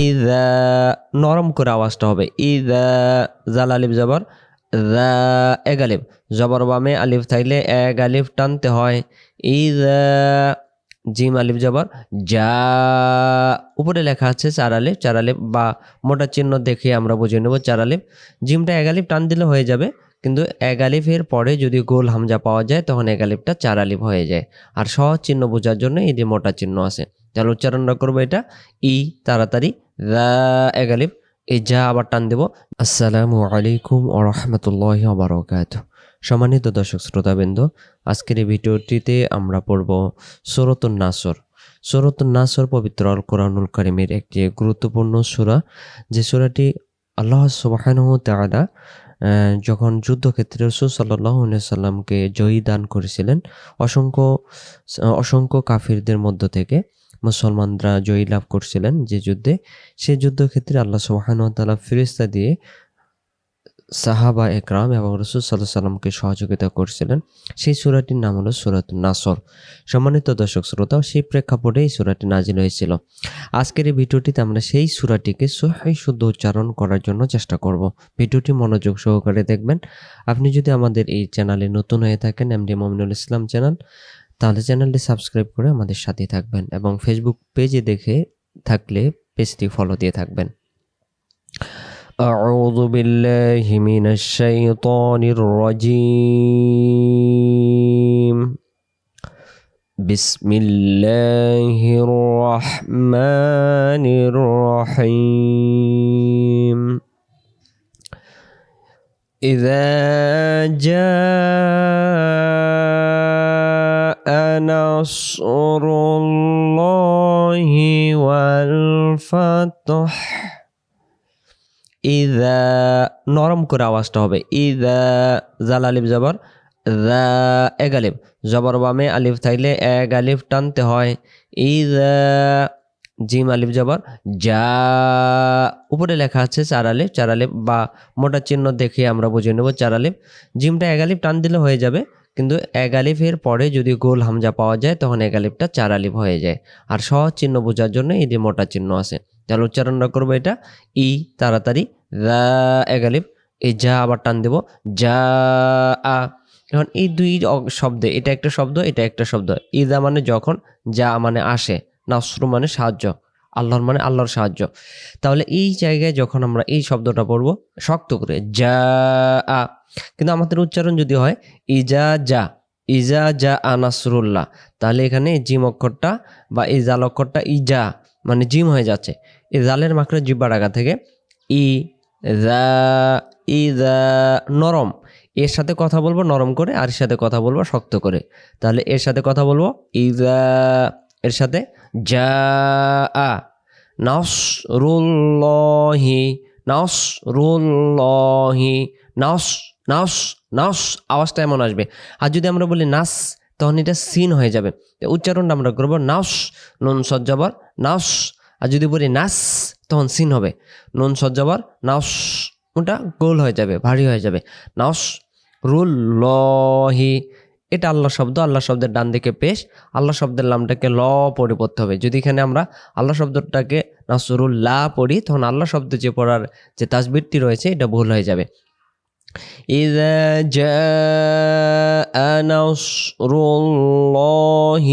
ইদা, নরম করে আওয়াজটা হবে। ইদা, জাল আলিফ জবর, দা, এক আলিফ। জবর বামে আলিফ থাকলে এক আলিফ টানতে হয়। ইদা, জিম আলিফ জবর যা উপরে লেখা আছে চার আলিফ চার আলিফ বা মোটা চিহ্ন দেখে আমরা বুঝে নেব চার আলিফ। জিমটা এক টান দিলে হয়ে যাবে, কিন্তু এক পরে যদি গোল হামজা পাওয়া যায়, তখন এক আলিফটা চার আলিফ হয়ে যায়। আর সহজ চিহ্ন বোঝার জন্য এই যে মোটা চিহ্ন আছে। তাহলে উচ্চারণটা করব এটা ই তাড়াতাড়ি আলিফ এই যা আবার টান দেব। আসসালামু আলাইকুম ও রহমতুল্লাহ বারকাত। সম্মানিত দর্শক শ্রোতাবৃন্দ আজকের এই ভিডিওটিতে আমরা পড়ব সুরতুন নাসর। সুরতুন নাসর পবিত্র আল কোরআনুল করিমের একটি গুরুত্বপূর্ণ সুরা যে সুরাটি আল্লাহ সুবাহানহ আহ, যখন যুদ্ধক্ষেত্রে রসুল জয়ী দান করেছিলেন অসংখ্য অসংখ্য কাফিরদের মধ্য থেকে মুসলমানরা জয়ী লাভ করছিলেন যে যুদ্ধে। সেই যুদ্ধক্ষেত্রে আল্লাহ সুবাহানুতালা ফিরিস্তা দিয়ে সাহাবা একরাম এবং রসুল সাল্লাহ সাল্লামকে সহযোগিতা করছিলেন। সেই সুরাটির নাম হলো সুরাত নাসর। সম্মানিত দর্শক শ্রোতা সেই প্রেক্ষাপটে এই সুরাটি নাজিল হয়েছিল। আজকের এই ভিডিওটিতে আমরা সেই সুরাটিকে সহি শুদ্ধ উচ্চারণ করার জন্য চেষ্টা করব। ভিডিওটি মনোযোগ সহকারে দেখবেন। আপনি যদি আমাদের এই চ্যানেলে নতুন হয়ে থাকেন, এমডি মমিনুল ইসলাম চ্যানেল তাহলে চ্যানেলটি সাবস্ক্রাইব করে আমাদের সাথে থাকবেন এবং ফেসবুক পেজে দেখে থাকলে পেজটি ফলো দিয়ে থাকবেন أعوذ بالله من الشيطان الرجيم بسم الله الرحمن الرحيم إذا جاء نصر الله والفتح ইদা নরম করে আওয়াজটা হবে ইদা জাল আলিফ জবর দা এক আলিফ জবর বামে আলিফ থাকলে এক আলিফ টানতে হয় ইদা জিম আলিফ জবর যা উপরে লেখা আছে চার আলিফ চার আলিফ বা মোটা চিহ্ন দেখে আমরা বুঝে নেব চার আলিফ জিমটা এক আলিফ টান দিলে হয়ে যাবে কিন্তু এক আলিফের পরে যদি গোল হামজা পাওয়া যায়, তখন এক আলিফটা চার আলিফ হয়ে যায়। আর সহজ চিহ্ন বোঝার জন্য এই যে মোটা চিহ্ন আছে। তাহলে উচ্চারণটা করব এটা, ই তাড়াতাড়ি দা এক আলিফ, এই যা আবার টান দেব, যা, আ। এখন এই দুই শব্দে, এটা একটা শব্দ, এটা একটা শব্দ। ইদা মানে যখন, যা মানে আসে, নাসরু মানে সাহায্য। আল্লাহর মানে আল্লাহর সাহায্য। তাহলে এই জায়গায় যখন আমরা এই শব্দটা পড়ব, শক্ত করে, যা, আ, কিন্তু আমাদের উচ্চারণ যদি হয়, ইজা, যা ইজা, যা আনাসরুল্লাহ তাহলে এখানে জিম অক্ষরটা বা এই জাল অক্ষরটা ইজা মানে জিম হয়ে যাচ্ছে। এই জালের মাকড়ে জিব্বার আগা থেকে ই দা নরম, এর সাথে কথা বলব নরম করে, আর এর সাথে কথা বলব শক্ত করে। তাহলে এর সাথে কথা বলব ইদা এর সাথে যা আ নাসরুল্লাহি নাসরুল্লাহি নাস নাস নাস আওয়াজটা এমন আসবে। আর যদি আমরা বলি নাস, তখন এটা সিন হয়ে যাবে। উচ্চারণটা আমরা করব নাস, নুন সজ্জাবর, নাস। আর যদি বলি নাস, তখন সিন হবে নুন সজ্জাবর, নাস। ওটা গোল হয়ে যাবে, ভারী হয়ে যাবে। নাস রুল্লহি এটা আল্লাহ শব্দ আল্লাহ শব্দের ডান দিকে পেশ আল্লাহ শব্দের নামটাকে ল পড়ে পড়তে হবে যদি এখানে আমরা আল্লাহ শব্দটাকে নাসরুল্লাহ পড়ি তখন আল্লাহ শব্দ যে পড়ার যে তাসবিরটি রয়েছে এটা ভুল হয়ে যাবে إذا جاء نصر الله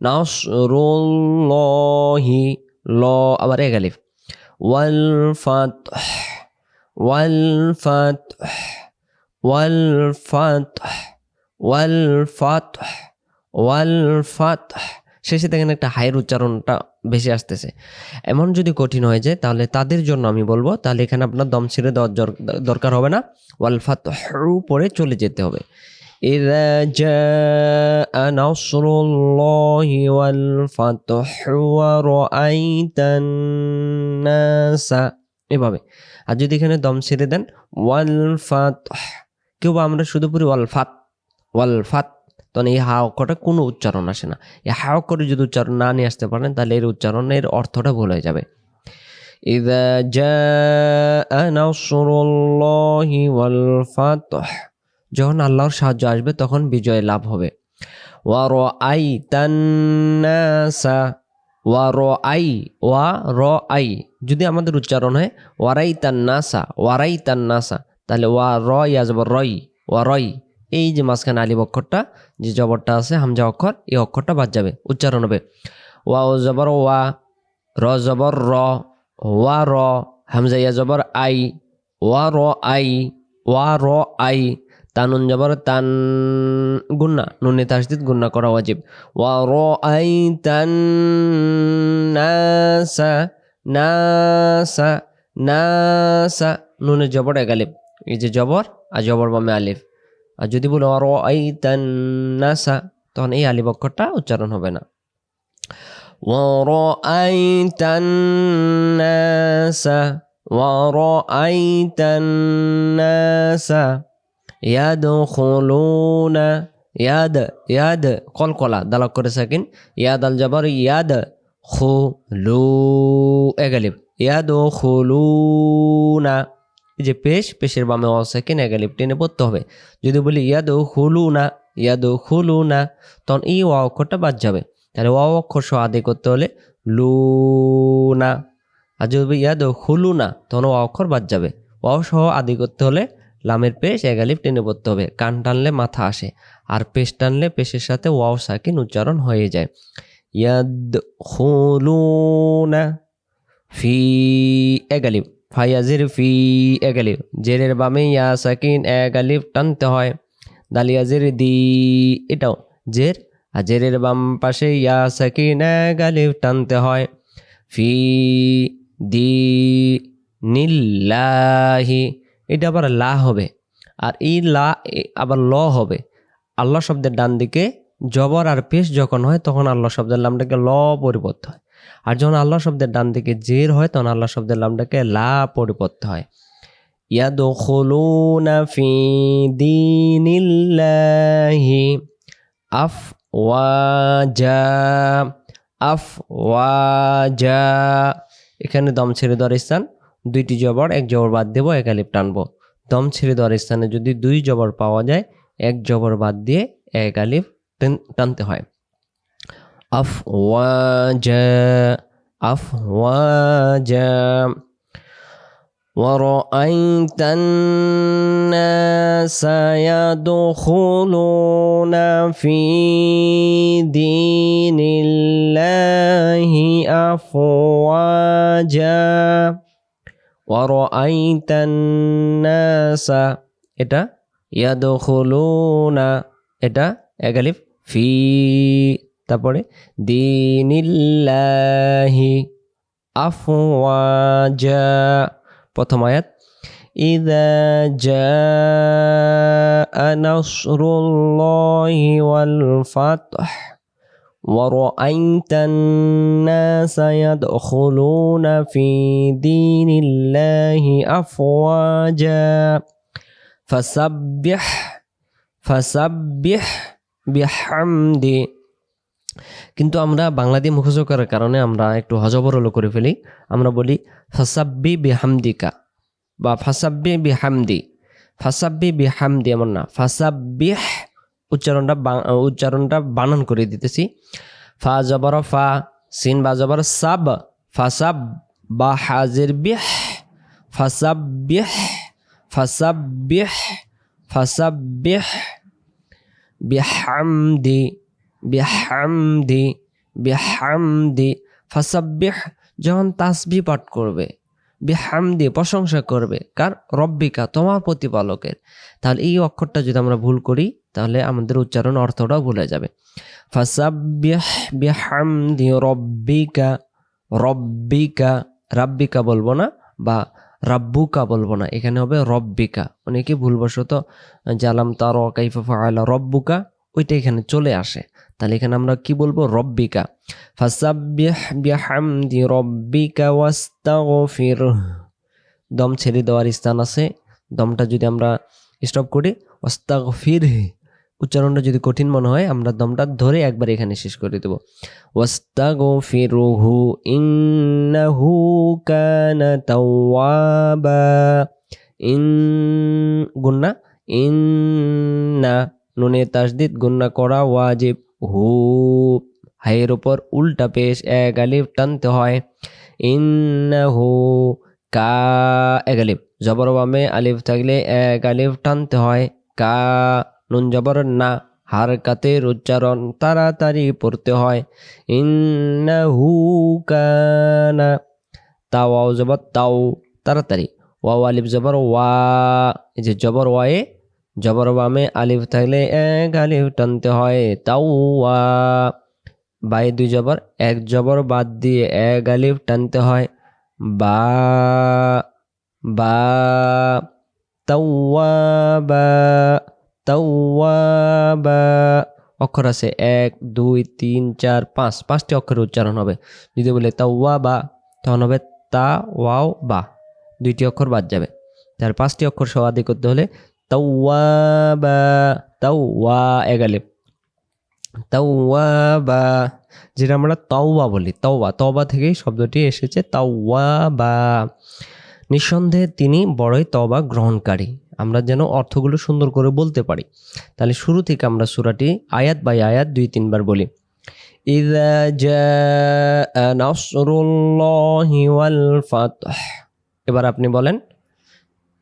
نصر الله ল আবার এক আলিফ والفتح والفتح والفتح والفتح والفتح শেষে দেখেন একটা হাইয়ের উচ্চারণটা বেশি আসতেছে এমন যদি কঠিন হয়ে যায় তাহলে তাদের জন্য আমি বলবো তাহলে এখানে আপনার দম ছেড়ে দেওয়ার জর- দরকার হবে না ওয়াল ফাতহু পরে চলে যেতে হবে إذا جاء نصر الله والفتح ورأيت الناس এভাবে আর যদি এখানে দম ছেড়ে দেন ওয়াল ফাতহ কেউ বা আমরা শুধু পড়ি ওয়াল ফাত ওয়াল ফাত তখন এই হা অক্ষরটা কোনো উচ্চারণ আসে না এই হা অক্ষরে যদি উচ্চারণ না নিয়ে আসতে পারেন তাহলে এর উচ্চারণের অর্থটা ভুল হয়ে যাবে إذا جاء نصر الله والفتح যখন আল্লাহর সাহায্য আসবে তখন বিজয় লাভ হবে ওয়ারআইতান নাসা ওয়া র আই ওয়া র আই যদি আমাদের উচ্চারণ হয় ওয়ারাই তান নাসা ওয়ারাই তান নাসা তাহলে ওয়া র ইয়া যাব রই ওয়া রই এই যে মাঝখানে আলিব অক্ষরটা, যে জবরটা আছে, হামজা অক্ষর, এই অক্ষরটা বাদ যাবে, উচ্চারণ হবে। ওয়া ও জবর ওয়া, র জবর র, ওয়া র, হামজা ইয়া জবর আই, ওয়া র আই, ওয়া র আই তানুন জবর তান, গুন্না, নুনে তাসদিদ, গুন্না করা ওয়াজিব। ওয়া র আই তান নাসা নাসা নাসা নুনে জবর এগালিব এই যে জবর আর জবর বামে আলিফ। আর যদি বলো আর আই তান নাসা তখন এই আলিফ অক্ষরটা উচ্চারণ হবে না ورأيت الناس ورأيت الناس يدخلون ইয়াদ ইয়াদ কলকলা দালক করে সাকিন ইয়াদ আল জবর ইয়াদ খুলু এগালিব ইয়াদ খুলুনা যে পেশ, পেশের বামে অ সেকেন্ড এগালিব টেনে পড়তে হবে। যদি বলি ইয়াদ খুলুনা ইয়াদ খুলুনা তখন এই ওয়া অক্ষরটা বাদ যাবে। তাহলে ওয়া অক্ষর সহ আদায় করতে হলে লু না আর যদি ইয়াদ খুলুনা তখন ওয়া অক্ষর বাদ যাবে। ওয়াও সহ আদি করতে হলে লামের পেশ এগালিফ টেনে পড়তে হবে। কান টানলে মাথা আসে, আর পেশ টানলে পেশের সাথে ওয়াও সাকিন উচ্চারণ হয়ে যায়। ইয়াদ খুলুনা ফি এগালিফ ফাইয়াজির ফি এগালিফ। জেরের বামে ইয়া সাকিন, এগালিফ টানতে হয়। দালিয়াজির দি এটাও। জের, আর জেরের বাম পাশে ইয়া সাকিন, এগালিফ টানতে হয়। ফি দি নিল্লাহি, এটা আবার লা হবে। আর এই লা আবার ল হবে। আল্লাহ শব্দের ডান দিকে জবর আর পেশ যখন হয়, তখন আল্লাহ শব্দের নামটাকে ল পরিবর্ত হয়। আর যখন আল্লাহ শব্দের ডান দিকে জের হয়, তখন আল্লাহ শব্দের লামটাকে লা পরিবর্ত হয়। ইয়াদখুলুনা ফি দীনিল্লাহি আফওয়াজা আফওয়াজা। এখানে দম ছেড়ে দেওয়ার স্থান, দুইটি জবর, এক জবর বাদ দেবো, এক আলিফ টানবো। দম ছেড়ে দেওয়ার স্থানে যদি দুই জবর পাওয়া যায়, এক জবর বাদ দিয়ে এক আলিফ টেন- টানতে হয়। أفواجا أفواجا. ورأيت الناس يدخلون في دين الله أفواجا. ورأيت الناس إيه إذا يدخلون إيه إذا أغلب في তারপরে দিনিল্লাহি আফওয়াজা প্রথম আয়াত إذا جاء نصر الله والفتح ورأيت الناس يدخلون في دين الله أفواجا فسبح فسبح بحمد কিন্তু আমরা বাংলা দিয়ে মুখস্থ করার কারণে আমরা একটু হজবরল করে ফেলি। আমরা বলি, ফাসাব্বি বিহামদিকা বা ফাসাব্বি বিহামদি ফাসাব্বি বিহামদি এমন না। ফাসাব্বিহ উচ্চারণটা উচ্চারণটা বানান করে দিতেছি। ফা জবর ফা, সিন বা জবর সাব ফাসাব বা হাজির বিহ ফাসাব্বিহ ফাসাব্বিহ ফাসাব্বিহ বিহামদি বিহামদি বিহামদি, ফাসাব্বিহ, যখন তাসবি পাঠ করবে, বিহামদি, প্রশংসা করবে, কার? রব্বিকা, তোমার প্রতিপালকের। তাহলে এই অক্ষরটা যদি আমরা ভুল করি, তাহলে আমাদের উচ্চারণ অর্থটাও ভুলে যাবে। ফাসাব্বিহ, বিহামদি, রব্বিকা রব্বিকা, রাব্বিকা বলব না, বা রাব্বুকা বলব না, এখানে হবে রব্বিকা। অনেকে ভুলবশত, জালাম তার কাইফা ফাআলা রব্বুকা ওইটা এখানে চলে আসে। তাহলে এখানে আমরা কি বলব? রব্বিকা। বিহামদি রব্বিকা ওয়াস্তাগফির। দম ছেড়ে দেওয়ার স্থান আছে। দমটা যদি আমরা স্টপ করি, ওয়াস্তাগফির। উচ্চারণটা যদি কঠিন মনে হয়, আমরা দমটা ধরে একবার এখানে শেষ করে দেব। ওয়াস্তাগফিরুহু ইন্নাহু কানা তাওয়াবা। ইন গুন্না ইন্না। নুনে তাসদিদ গুন্না করা ওয়াজিব। হু হাইয়ের উপর উল্টা পেশ এক আলিফ টানতে হয়। ইন্নাহু কা, এক আলিফ। জবর বামে আলিফ থাকলে এক আলিফ টানতে হয়। কা, নুন জবর না। হারকাতের উচ্চারণ তাড়াতাড়ি পড়তে হয়। ইন্নাহু কানা তাও জবর তাও তাড়াতাড়ি। ওয়াও আলিফ জবর ওয়া, এই যে জবর ওয়ায়ে জবর বামে আলিফ থাকলে এক আলিফ টানতে হয় তাও ওয়া বাই দুই জবর, এক জবর বাদ দিয়ে এক আলিফ টানতে হয়। বা বা তাওয়াবা তাওয়াবা অক্ষর আছে এক, দুই, তিন, চার, পাঁচ। পাঁচটি অক্ষরের উচ্চারণ হবে। যদি বলে তাওয়াবা তখন হবে তা, ওয়াও, বা। দুইটি অক্ষর বাদ যাবে। তার পাঁচটি অক্ষর সহ আদি করতে হলে তাওয়াবা তাওয়া এগালে তাওয়াবা যেটা আমরা তাওবা বলি তাওবা তওবা থেকেই শব্দটি এসেছে তাওয়াবা নিঃসন্দেহে তিনি বড়ই তওবা গ্রহণকারী আমরা যেন অর্থগুলো সুন্দর করে বলতে পারি তাহলে শুরু থেকে আমরা সুরাটি আয়াত বাই আয়াত দুই তিনবার বলি إذا جاء نصر الله والفتح এবার আপনি বলেন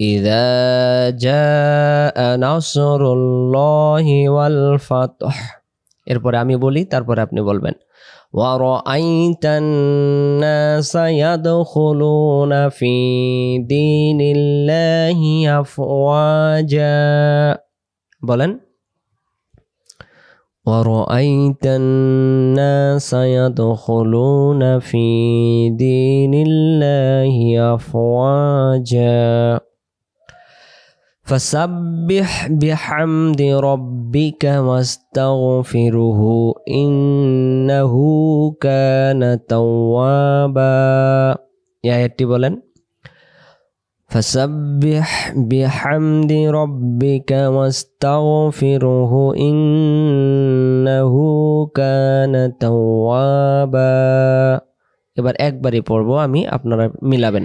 إذا جاء نصر الله والفتح এরপরে আমি বলি তারপরে আপনি বলবেন ورأيت الناس يدخلون في دين الله أفواجا বলেন ورأيت الناس يدخلون في دين الله أفواجا فسبح بحمد ربك واستغفره إنه كان توابا يا আয়াতটি বলেন فسبح بحمد ربك واستغفره إنه كان توابا এবার একবারই পড়বো আমি আপনারা মিলাবেন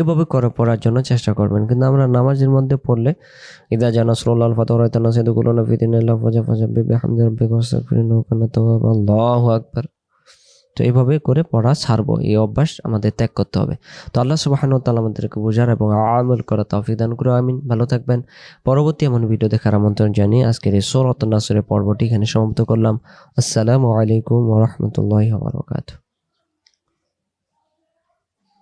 এভাবে করে পড়ার জন্য চেষ্টা করবেন। কিন্তু আমরা নামাজের মধ্যে পড়লে, ইদা জানা সুল্লাহ ফাতরাতানা সাইদুকুল্লাহ ফিদিনাল্লাহ ফাজা ফাজা বিবি হামদি রাব্বিকা আল্লাহু আকবার। তো এইভাবে করে পড়া ছাড়বো। এই অভ্যাস আমাদের ত্যাগ করতে হবে। তো আল্লাহ সুবাহান তাআলা আমাদেরকে বোঝার এবং আমল করা তৌফিক দান করে আমিন। ভালো থাকবেন। পরবর্তী এমন ভিডিও দেখার আমন্ত্রণ জানিয়ে আজকের এই সোরত নাসরের পর্বটি এখানে সমাপ্ত করলাম। আসসালামু আলাইকুম ওয়া রাহমাতুল্লাহি ওয়া বারাকাতুহু।